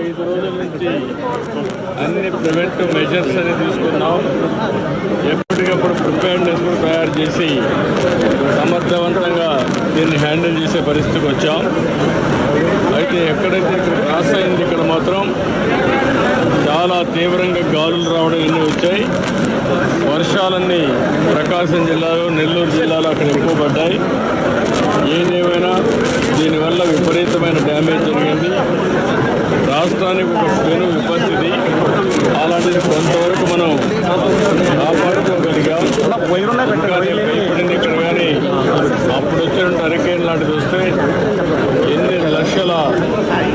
ఐదు రోజుల నుంచి అన్ని ప్రివెంటివ్ మెజర్స్ అనేవి తీసుకున్నాం. ఎప్పటికప్పుడు ప్రిపేర్నెస్ తయారు చేసి సమర్థవంతంగా దీన్ని హ్యాండిల్ చేసే పరిస్థితికి వచ్చాం. అయితే ఎక్కడైతే ఇక్కడ క్రాస్ అయింది ఇక్కడ మాత్రం చాలా తీవ్రంగా గాలులు రావడం ఎన్ని వచ్చాయి. వర్షాలన్నీ ప్రకాశం జిల్లాలో నెల్లూరు జిల్లాలో అక్కడ ఎక్కువ పడ్డాయి. ఏదేమైనా దీనివల్ల విపరీతమైన డ్యామేజ్ జరిగింది. రాష్ట్రానికి ఒక పెను విపత్తిది. అలాంటిది కొంతవరకు మనం కాపాడుకోగలిగాం. భయపడింది ఇక్కడ కానీ అప్పుడు వచ్చిన హరికేన్ లాంటిది వస్తే ఎన్ని లక్షల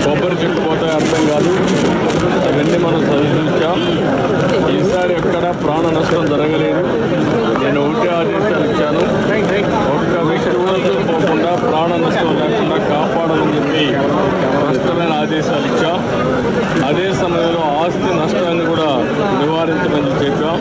కొబ్బరి చెట్టు పోతాయి అర్థం కాదు. అవన్నీ మనం చదివించాం ఈసారి ఎక్కడ ప్రాణ నష్టం జరగలేదు. నేను ఒకటే ఆదేశాలు ఇచ్చాను. ఒక్క వ్యక్తి కూడా పోకుండా ప్రాణ నష్టం లేకుండా కాపాడాలని చెప్పి స్పష్టమైన ఆదేశాలు ఇచ్చాం. అదే సమయంలో ఆస్తి నష్టాన్ని కూడా నివారించమని చెప్పాం.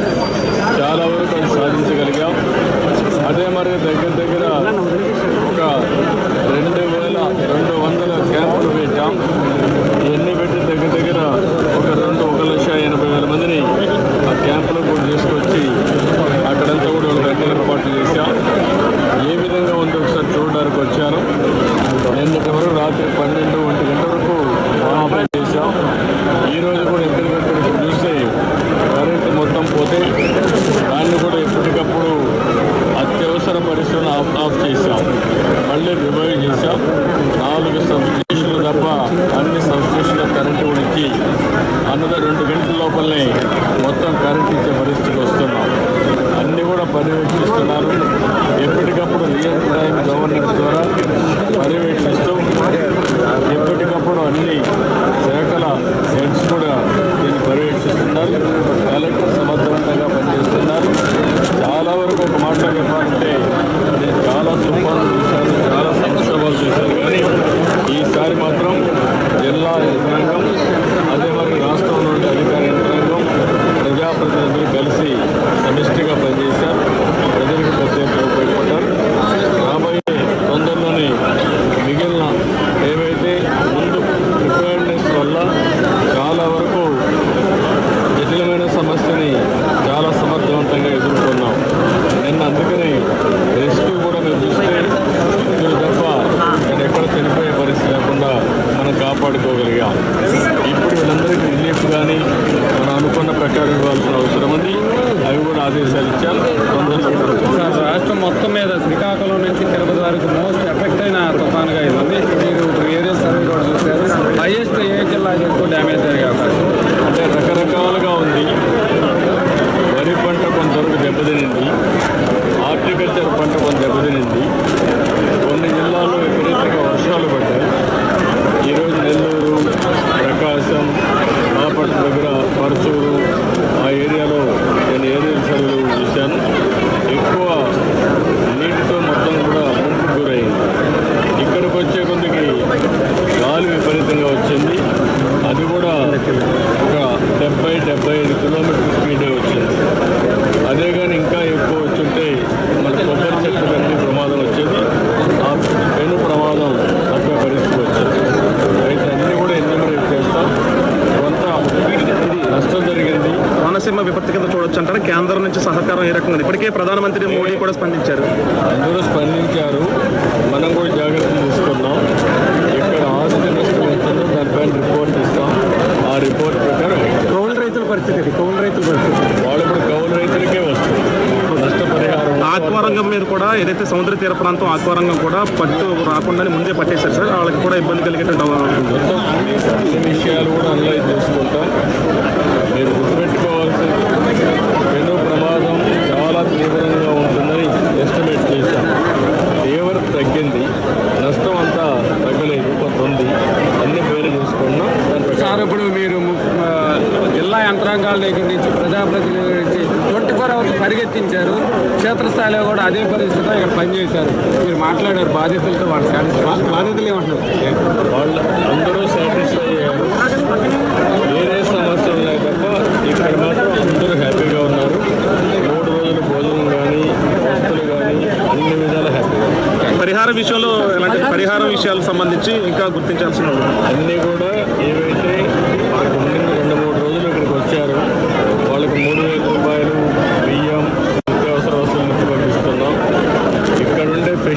Montreal. ఒక డెబ్బై డెబ్బై ఐదు కిలోమీటర్ స్పీడే వచ్చింది. అదే కానీ ఇంకా ఎక్కువ వచ్చుంటే మన కొబ్బరి చెట్టు కట్టి ప్రమాదం వచ్చేది. ఆ పెను ప్రమాదం తప్పే పరిస్థితి వచ్చింది. అయితే అన్నీ కూడా ఎన్యూమరేట్ చేస్తాం. కొంత నష్టం జరిగింది. కోనసీమ విపత్తి కింద చూడొచ్చు అంటారు? కేంద్రం నుంచి సహకారం ఏ రకంగా? ఇప్పటికే ప్రధానమంత్రి మోడీ కూడా స్పందించారు. అందరూ స్పందించారు. మనం కూడా జాగ్రత్తలు తీసుకున్నాం ఇక్కడ ఆస్తి నష్టం ఎంతుందో దానిపైన రిపోర్ట్ ఇస్తాం ఆ రిపోర్ట్ ప్రకారం కౌలు రైతుల పరిస్థితి ఇది కౌలు రైతుల పరిస్థితి. వాళ్ళు ఇప్పుడు కౌలు రైతులకే వస్తుంది. నష్టపరిహారం ఆక్వారంగం మీద కూడా ఏదైతే సముద్ర తీర ప్రాంతం ఆక్వారంగం కూడా పట్టు రాకుండానే ముందే పట్టేశారు సార్. వాళ్ళకి కూడా ఇబ్బంది కలిగేటువంటి విషయాలు కూడా అనలైజ్ చేసుకుంటాం. మీరు గుర్తుపెట్టుకోవాల్సిన పెను ప్రమాదం చాలా తీవ్రంగా ఉంటుందని ఎస్టిమేట్ చేశాం తీవ్రత తగ్గింది నష్టం అంతా తగ్గలేదు కొంత ఉంది అన్ని పేరు చూసుకున్నాం దాని ప్రకారం సార్ ఇప్పుడు మీరు ము- ఆ, జిల్లా యంత్రాంగాల దగ్గర నుంచి ప్రజాప్రతినిధుల నుంచి ట్వంటీ ఫోర్ పరిగెత్తించారు క్షేత్రస్థాయిలో కూడా అదే పరిస్థితిలో ఇక్కడ పనిచేశారు. మీరు మాట్లాడారు బాధితులతో వాళ్ళు సాటిస్ఫై బాధితులు ఏమంటున్నారు? వాళ్ళు అందరూ సాటిస్ఫై అయ్యారు. వేరే సమస్యలు ఉన్నాయి తప్ప ఇక్కడ మాత్రం అందరూ హ్యాపీగా ఉన్నారు. మూడు రోజులు భోజనం కానీ వస్తువులు కానీ అన్ని విధాలు హ్యాపీగా. పరిహార విషయంలో ఎలాంటి పరిహారం విషయాలకు సంబంధించి ఇంకా గుర్తించాల్సిన అన్నీ కూడా ఏవైతే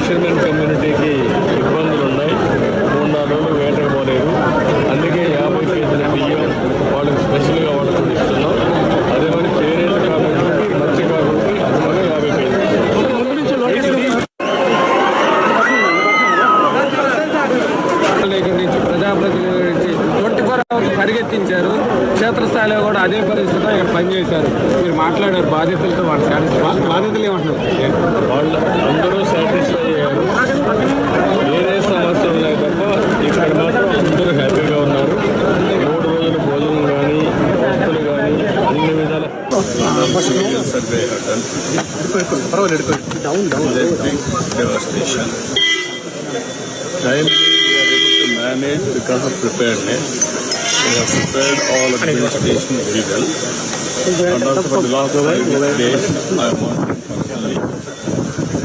ఫిషర్మెన్ కమ్యూనిటీకి ఇబ్బందులు ఉన్నాయి. మూడు నాలుగు రోజులు వేటకు పోలేదు. అందుకే యాభై కేజీల బియ్యం వాళ్ళకి స్పెషల్గా వాళ్ళకు ఇస్తున్నాం అదే మరి చేనేత కార్మికులకి మత్స్యకారులకి అదనంగా యాభై కేజీలు. నుంచి ప్రజాప్రతినిధుల నుంచి ట్వంటీ ఫోర్ అవర్స్ పరిగెత్తించారు. క్షేత్రస్థాయిలో కూడా అదే పరిస్థితిలో ఇక్కడ పనిచేశారు. మీరు మాట్లాడారు బాధితులతో వాళ్ళు సాటిస్ఫై బాధితులు ఏమంటున్నారు? వాళ్ళు అందరూ సాటిస్ఫై అయ్యారు. వేరే సమస్యలు తప్ప ఇక్కడ మాత్రం అందరూ హ్యాపీగా ఉన్నారు. మూడు రోజుల భోజనం కానీ వస్తువులు కానీ అన్ని విధాల survey we are able to manage We have prepared all administration very well. And also for the last five days, I am personally.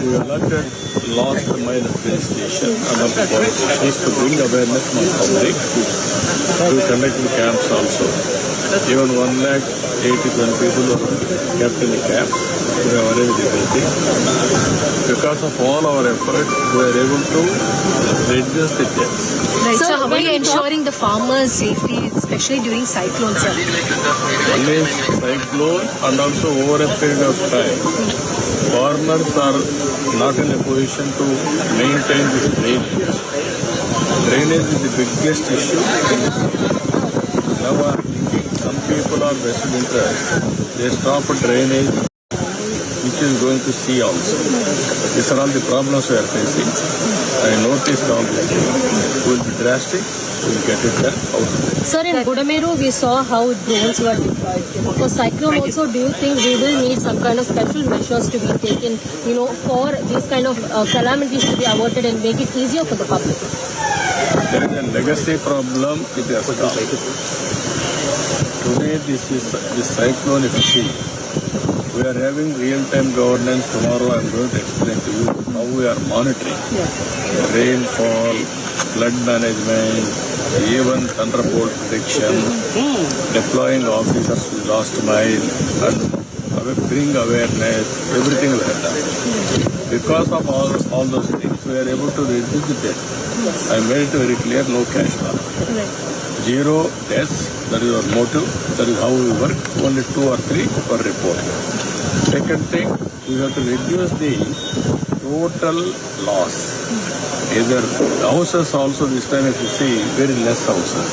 We allotted last mile administration and other politicians to bring awareness among public. We the camps also. Even one lakh eighty-one people were kept in the camps. We have arranged everything. Because of all our efforts, we are able to reduce the deaths. Right. Sir, So, how are you you ensuring the farmers' safety, especially during cyclones? Sir? One cyclone and also over a period of time. Farmers are not in a position to maintain this drainage. Drainage is the biggest issue. Some people are vested interest. They stop a drainage which is going to sea also. These are all the problems we are facing. I noticed all this. We will be drastic. We will get it done out of it. Sir, in Gudameru, we saw how drones were deployed. For cyclone also, do you think we will need some kind of special measures to be taken, you know, for these kind of uh, calamities to be averted and make it easier for the public? There is a legacy problem with the. Today, this is this cyclone, see, we are having real-time governance. Tomorrow, I am going to explain to you how we are monitoring rainfall, flood management, even thunderbolt prediction, mm-hmm. deploying officers to last mile, and bring awareness. Everything have done. Because of all, all those things, we are able to reduce the death. I made it very clear, no cash flow. Zero deaths, that is our motive, that is how we work, only two or three per report. Second thing, we have to reduce the total loss. Either houses also this time if you see, very less houses.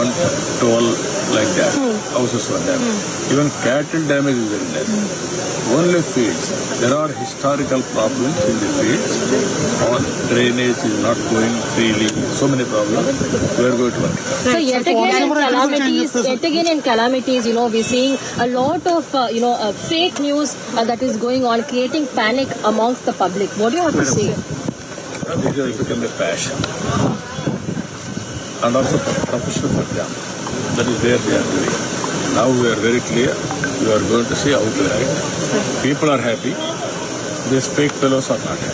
One, twelve, like that, houses were there. Even cattle damage is very less. Only fields. There are historical problems in the fields. All drainage is not going freely. So many problems. We are going to work. So yet again in calamities, yet again in calamities, you know, we're seeing a lot of, uh, you know, uh, fake news uh, that is going on, creating panic amongst the public. What do you have to say? This has become a passion. And also professional for them. That is where they are doing. Now we are very clear. We are going to see how to act. People are happy. These fake fellows are not happy.